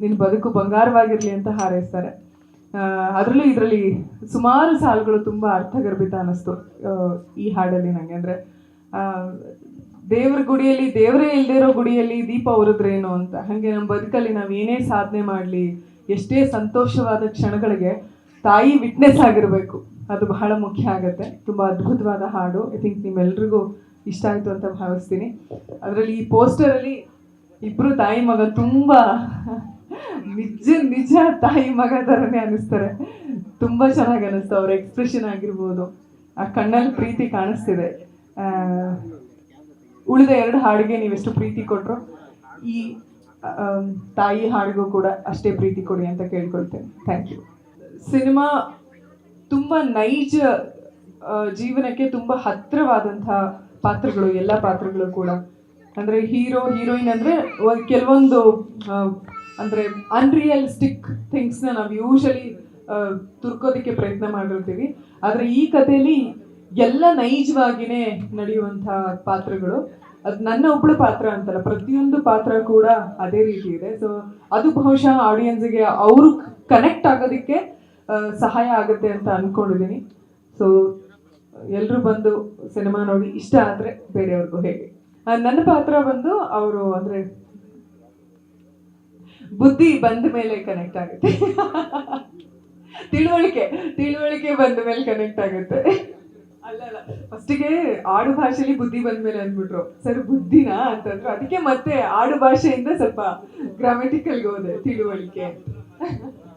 ನಿನ್ನ ಬದುಕು ಬಂಗಾರವಾಗಿರಲಿ ಅಂತ ಹಾರೈಸ್ತಾರೆ. ಅದರಲ್ಲೂ ಇದರಲ್ಲಿ ಸುಮಾರು ಸಾಲುಗಳು ತುಂಬ ಅರ್ಥಗರ್ಭಿತ ಅನ್ನಿಸ್ತು ಈ ಹಾಡಲ್ಲಿ ನನಗೆ ಅಂದರೆ ದೇವ್ರ ಗುಡಿಯಲ್ಲಿ, ದೇವರೇ ಇರೋ ಗುಡಿಯಲ್ಲಿ ದೀಪ ಉರಿದ್ರೇನು ಅಂತ. ಹಾಗೆ ನಮ್ಮ ಬದುಕಲ್ಲಿ ನಾವು ಏನೇ ಸಾಧನೆ ಮಾಡಲಿ, ಎಷ್ಟೇ ಸಂತೋಷವಾದ ಕ್ಷಣಗಳಿಗೆ ತಾಯಿ ವಿಟ್ನೆಸ್ ಆಗಿರಬೇಕು. ಅದು ಬಹಳ ಮುಖ್ಯ ಆಗುತ್ತೆ. ತುಂಬ ಅದ್ಭುತವಾದ ಹಾಡು. ಐ ಥಿಂಕ್ ನಿಮ್ಮೆಲ್ರಿಗೂ ಇಷ್ಟ ಆಯಿತು ಅಂತ ಭಾವಿಸ್ತೀನಿ. ಅದರಲ್ಲಿ ಈ ಪೋಸ್ಟರಲ್ಲಿ ಇಬ್ಬರು ತಾಯಿ ಮಗ ತುಂಬ ನಿಜ ನಿಜ ತಾಯಿ ಮಗ ಥರನೇ ಅನಿಸ್ತಾರೆ ತುಂಬ ಚೆನ್ನಾಗಿ ಅನಿಸ್ತು ಅವ್ರ ಎಕ್ಸ್ಪ್ರೆಷನ್ ಆಗಿರ್ಬೋದು. ಆ ಕಣ್ಣಲ್ಲಿ ಪ್ರೀತಿ ಕಾಣಿಸ್ತಿದೆ. ಉಳಿದ ಎರಡು ಹಾಡಿಗೆ ನೀವೆಷ್ಟು ಪ್ರೀತಿ ಕೊಟ್ಟರು ಈ ತಾಯಿ ಹಾಡಿಗೂ ಕೂಡ ಅಷ್ಟೇ ಪ್ರೀತಿ ಕೊಡಿ ಅಂತ ಕೇಳ್ಕೊಳ್ತೇನೆ. ಥ್ಯಾಂಕ್ ಯು ಸಿನಿಮಾ ತುಂಬ ನೈಜ ಜೀವನಕ್ಕೆ ತುಂಬ ಹತ್ತಿರವಾದಂತಹ ಪಾತ್ರಗಳು, ಎಲ್ಲ ಪಾತ್ರಗಳು ಕೂಡ. ಅಂದರೆ ಹೀರೋ, ಹೀರೋಯಿನ್ ಅಂದರೆ ಕೆಲವೊಂದು ಅಂದರೆ ಅನ್ರಿಯಲಿಸ್ಟಿಕ್ ಥಿಂಗ್ಸ್ನ ನಾವು ಯೂಶಲಿ ತುರ್ಕೋದಕ್ಕೆ ಪ್ರಯತ್ನ ಮಾಡಿರ್ತೀವಿ ಆದರೆ ಈ ಕಥೆಯಲ್ಲಿ ಎಲ್ಲ ನೈಜವಾಗಿನೇ ನಡೆಯುವಂಥ ಪಾತ್ರಗಳು. ಅದು ನನ್ನ ಒಬ್ಬಳ ಪಾತ್ರ ಅಂತಲ್ಲ, ಪ್ರತಿಯೊಂದು ಪಾತ್ರ ಕೂಡ ಅದೇ ರೀತಿ ಇದೆ. ಸೊ ಅದು ಬಹುಶಃ ಆಡಿಯನ್ಸ್ಗೆ ಅವರು ಕನೆಕ್ಟ್ ಆಗೋದಕ್ಕೆ ಸಹಾಯ ಆಗುತ್ತೆ ಅಂತ ಅಂದ್ಕೊಂಡಿದ್ದೀನಿ ಸೊ ಎಲ್ಲರೂ ಬಂದು ಸಿನಿಮಾ ನೋಡಿ ಇಷ್ಟ ಆದರೆ ಬೇರೆಯವ್ರಿಗೂ ಹೇಳಿ. ನನ್ನ ಪಾತ್ರ ಬಂದು ಅವರು ಅಂದರೆ ಬುದ್ಧಿ ಬಂದ ಮೇಲೆ ಕನೆಕ್ಟ್ ಆಗುತ್ತೆ. ತಿಳುವಳಿಕೆ ತಿಳುವಳಿಕೆ ಬಂದ ಮೇಲೆ ಕನೆಕ್ಟ್ ಆಗುತ್ತೆ. ಅಲ್ಲ ಅಲ್ಲ. ಫಸ್ಟಿಗೆ ಆಡು ಭಾಷೆಲಿ ಬುದ್ಧಿ ಬಂದ ಮೇಲೆ ಅಂದ್ಬಿಟ್ರು. ಸರ್ ಬುದ್ಧಿನಾ ಅಂತಂದ್ರು. ಅದಕ್ಕೆ ಮತ್ತೆ ಆಡು ಭಾಷೆಯಿಂದ ಸ್ವಲ್ಪ ಗ್ರಾಮೆಟಿಕಲ್ಗೆ ಹೋದೆ ತಿಳುವಳಿಕೆ